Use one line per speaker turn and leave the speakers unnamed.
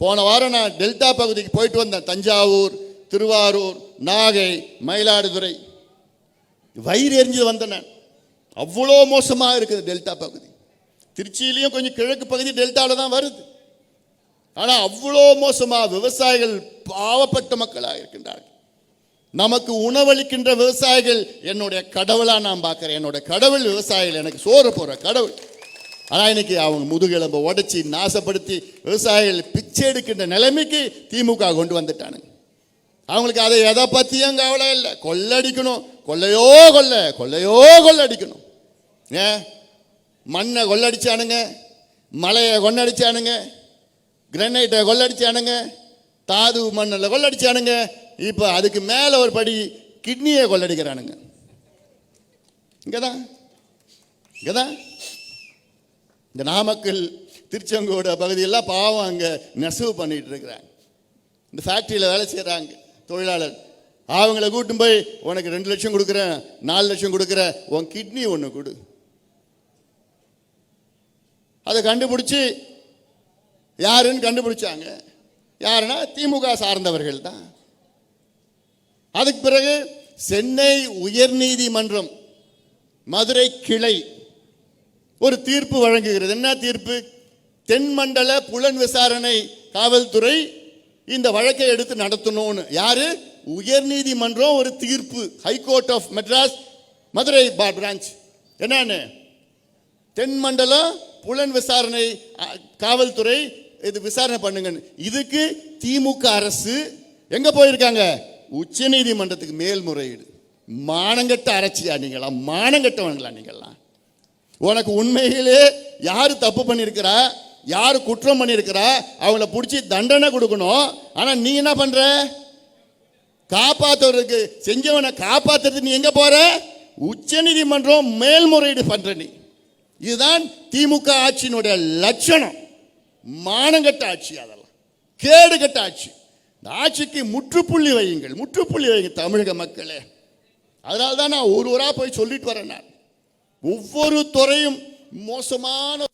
போன வாரம் நான் டெல்டா பகுதிக்கு போயிட்டு வந்தேன். தஞ்சாவூர் திருவாரூர் நாகை மயிலாடுதுறை. வயிறு எரிஞ்சு வந்தேன் நான். அவ்வளோ மோசமாக இருக்குது டெல்டா பகுதி. திருச்சியிலையும் கொஞ்சம் கிழக்கு பகுதி டெல்டாவில் தான் வருது. ஆனால் அவ்வளோ மோசமாக விவசாயிகள் பாவப்பட்ட மக்களாக இருக்கின்றார்கள். நமக்கு உணவளிக்கின்ற விவசாயிகள் என்னுடைய கடவுளாக நான் பார்க்குறேன். என்னோட கடவுள் விவசாயிகள். எனக்கு சோறு போகிற கடவுள். ஆனால் இன்னைக்கு அவங்க முதுகெலும்பை உடைச்சி நாசப்படுத்தி விவசாயிகள் பிச்சை எடுக்கின்ற நிலைமைக்கு திமுக கொண்டு வந்துட்டானுங்க. அவங்களுக்கு அதை எதை பற்றியும் கவலை இல்லை. கொள்ளடிக்கணும் கொள்ளையோ கொள்ள. கொள்ளையோ கொள்ளடிக்கணும் ஏன் மண்ணை கொள்ளடிச்சானுங்க. மலையை கொள்ளடிச்சானுங்க. கிரனைட்டை கொள்ளடிச்சானுங்க. தாது மண்ணில் கொள்ளடிச்சானுங்க. இப்போ அதுக்கு மேலே ஒரு படி கிட்னியை கொள்ளடிக்கிறானுங்க. இங்கே தான் இங்கே தான் இந்த நாமக்கல் திருச்செங்கோடு பகுதியெல்லாம் பாவம் அங்கே நெசவு பண்ணிட்டு இருக்கிறாங்க. இந்த ஃபேக்ட்ரியில் வேலை செய்கிறாங்க தொழிலாளர். அவங்கள கூட்டும் போய் உனக்கு ரெண்டு லட்சம் கொடுக்குறேன் நாலு லட்சம் கொடுக்குறேன் உன் கிட்னி ஒன்று கொடு. அதை கண்டுபிடிச்சி யாருன்னு கண்டுபிடிச்சாங்க. யாருன்னா திமுக சார்ந்தவர்கள் தான். அதுக்கு பிறகு சென்னை உயர்நீதிமன்றம் மதுரை கிளை ஒரு தீர்ப்பு வழங்குகிறது. என்ன தீர்ப்பு? தென்மண்டல புலன் விசாரணை காவல்துறை இந்த வழக்கை எடுத்து நடத்தணும்னு. யாரு? உயர்நீதிமன்றம் ஒரு தீர்ப்பு. High court of Madras Madurai bar branch என்னன்னு? தென்மண்டல புலன் விசாரணை காவல்துறை இது விசாரணை பண்ணுங்கன்னு. இதுக்கு திமுக அரசு எங்க போயிருக்காங்க? உச்ச நீதிமன்றத்துக்கு மேல்முறையீடு. மானங்கட்ட அரசியா நீங்களா மானங்கட்டவங்களா நீங்களாம்? உனக்கு உண்மையிலே யார் தப்பு பண்ணியிருக்கிறா? யார் குற்றம் பண்ணியிருக்கிறா? அவங்கள பிடிச்சி தண்டனை கொடுக்கணும். ஆனால் நீ என்ன பண்ணுற காப்பாற்றுறதுக்கு செஞ்சவனை காப்பாற்றுறது நீ எங்கே போகிற உச்ச நீதிமன்றம் மேல்முறையீடு பண்ணுற நீ. இதுதான் திமுக ஆட்சியினுடைய லட்சணம். மானங்கட்ட ஆட்சி அதெல்லாம். கேடுகட்ட ஆட்சி. இந்த ஆட்சிக்கு முற்றுப்புள்ளி வையுங்கள். முற்றுப்புள்ளி வையுங்க தமிழக மக்களே. அதனால தான் நான் ஒரு ஊராக போய் சொல்லிட்டு வரேன் நான். ஒவ்வொரு துறையும் மோசமான